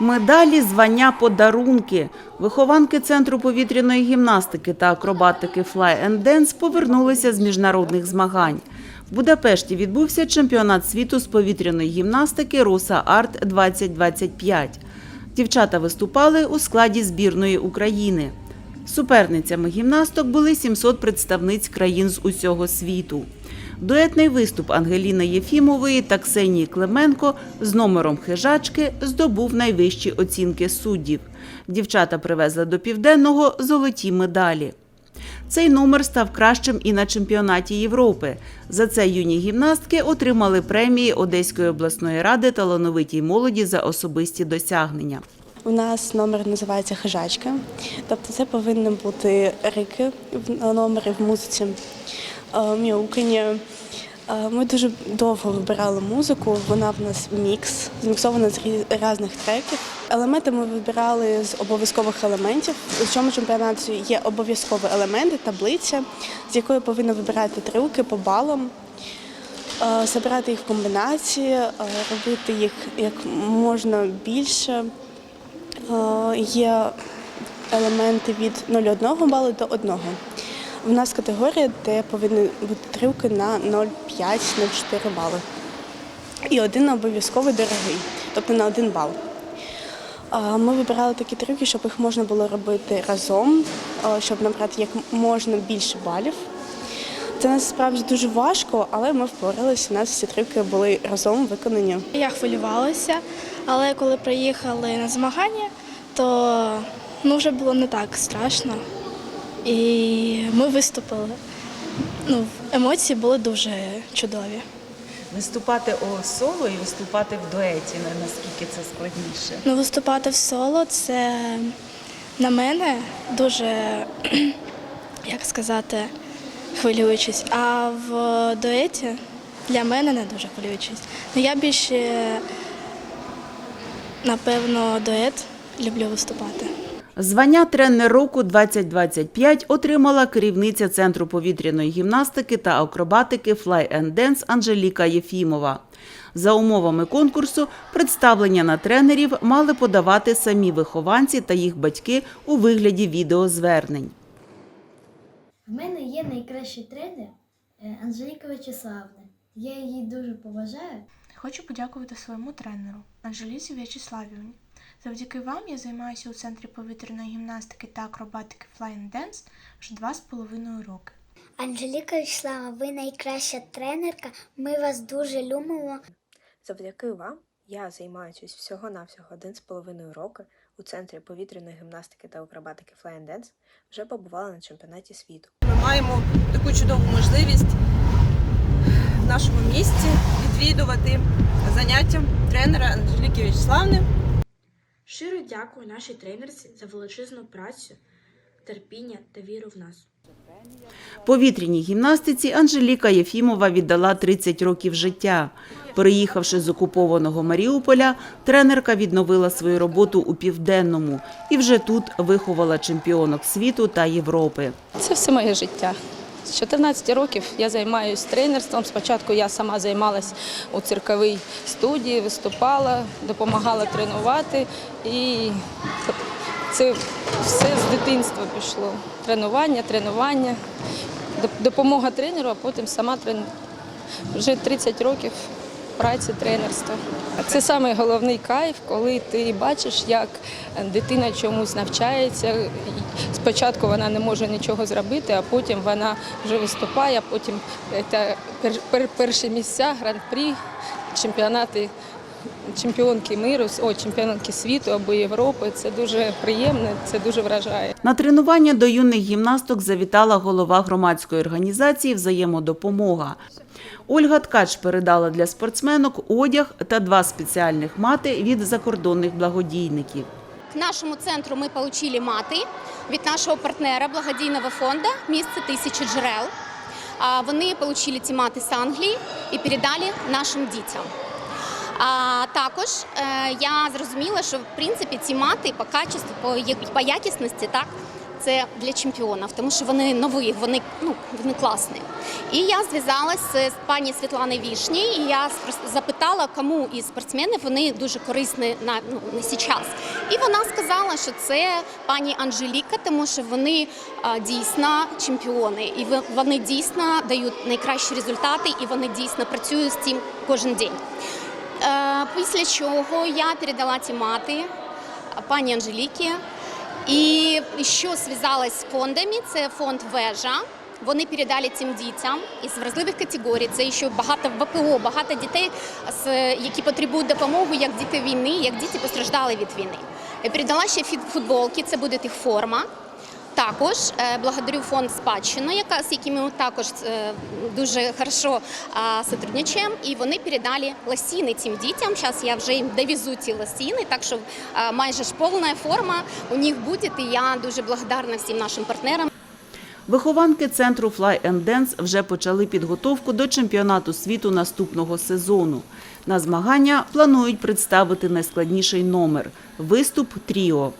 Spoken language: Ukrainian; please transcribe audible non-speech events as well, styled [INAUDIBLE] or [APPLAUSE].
Медалі, звання, подарунки. Вихованки Центру повітряної гімнастики та акробатики Fly and Dance повернулися з міжнародних змагань. В Будапешті відбувся чемпіонат світу з повітряної гімнастики Руса Арт 2025. Дівчата виступали у складі збірної України. Суперницями гімнасток були 700 представниць країн з усього світу. Дуетний виступ Ангеліни Єфімової та Ксенії Клименко з номером хижачки здобув найвищі оцінки суддів. Дівчата привезли до південного золоті медалі. Цей номер став кращим і на чемпіонаті Європи. За це юні гімнастки отримали премії Одеської обласної ради талановитій молоді за особисті досягнення. У нас номер називається хижачка, тобто це повинні бути рики в номері в музиці, мяукання. Е, Ми дуже довго вибирали музику. Вона в нас мікс, зміксована з рі- різних треків. Елементи ми вибирали з обов'язкових елементів. У цьому чемпіонаті є обов'язкові елементи, таблиця, з якої повинні вибирати трюки по балам. Е, Забирати їх в комбінації, е, робити їх як можна більше. Е, Є елементи від 0,1 балу до 1. У нас категорія, де повинні бути трюки на 0,5-0,4 бали. І один обов'язково дорогий, тобто на 1 бал. Ми вибирали такі трюки, щоб їх можна було робити разом, щоб набрати як можна більше балів. Це насправді дуже важко, але ми впоралися. У нас всі трюки були разом виконані. Я хвилювалася, але коли приїхали на змагання, то ну, вже було не так страшно. І ми виступили. Ну, емоції були дуже чудові. Виступати у соло і виступати в дуеті наскільки це складніше? Ну, виступати в соло це на мене дуже, [CLEARS THROAT] як сказати, хвилюючись. А в дуеті для мене не дуже хвилюючись. Ну, я більше, напевно, дует люблю виступати. Звання тренер року 2025 отримала керівниця Центру повітряної гімнастики та акробатики Fly and Dance Анжеліка Єфімова. За умовами конкурсу представлення на тренерів мали подавати самі вихованці та їх батьки у вигляді відеозвернень. В мене є найкращий тренер е, Анжеліка Вячеславна. Я її дуже поважаю. Хочу подякувати своєму тренеру Анжелісі В'ячеславівні. Завдяки вам я займаюся у центрі повітряної гімнастики та акробатики Fly and Dance вже два з половиною роки. Анжеліка Вячеслава, ви найкраща тренерка. Ми вас дуже любимо. Завдяки вам я займаюся всього-навсього один з половиною роки у центрі повітряної гімнастики та акробатики Fly and Dance, вже побувала на чемпіонаті світу. Ми маємо таку чудову можливість в нашому місті відвідувати заняття тренера Анжеліки Вячеславни. Щиро дякую нашій тренерці за величезну працю, терпіння та віру в нас. Повітряній гімнастиці Анжеліка Єфімова віддала 30 років життя. Переїхавши з окупованого Маріуполя, тренерка відновила свою роботу у Південному і вже тут виховала чемпіонок світу та Європи. Це все моє життя. З 14 років я займаюся тренерством. Спочатку я сама займалась у цирковій студії, виступала, допомагала тренувати. І це все з дитинства пішло. Тренування, тренування, допомога тренеру, а потім сама тренувала Вже 30 років праці тренерства. Це самий головний кайф, коли ти бачиш, як дитина чомусь навчається. Спочатку вона не може нічого зробити, а потім вона вже виступає, а потім це пер- пер- перші місця, гран-прі, чемпіонати, чемпіонки миру, о, чемпіонки світу або Європи. Це дуже приємно, це дуже вражає. На тренування до юних гімнасток завітала голова громадської організації Взаємодопомога. Ольга Ткач передала для спортсменок одяг та два спеціальних мати від закордонних благодійників. К нашему центру мы получили мати від нашого партнера благодійного фонду «Місце тисячі джерел». А, Вони отримали ці мати з Англії і передали нашим дітям. А також е, я зрозуміла, що в принципі ці мати по качеству, по, якісності, так це для чемпіонів, тому що вони нові, вони ну вони класні. І я зв'язалася з пані Світланою Вішні, і я запитала, кому із спортсменів вони дуже корисні на ну на сейчас. І вона сказала, що це пані Анжеліка, тому що вони а, дійсно чемпіони, і вони дійсно дають найкращі результати, і вони дійсно працюють з цим кожен день. Після чого я передала ці мати пані Анжеліки. І ще зв'язалась з фондами. Це фонд Вежа. Вони передали цим дітям із вразливих категорій. Це ще багато ВПО, багато дітей, які потребують допомоги, як діти війни, як діти постраждали від війни. Я передала ще футболки, це буде їх форма. Також е, благодарю фонд спадщина, яка з якими ми також е, дуже хорошо сотрудничаємо. І вони передали лосіни цим дітям. Зараз я вже їм довезу ці лосіни, так що майже ж повна форма у них буде. І я дуже благодарна всім нашим партнерам. Вихованки центру Fly and Dance вже почали підготовку до чемпіонату світу наступного сезону. На змагання планують представити найскладніший номер виступ тріо.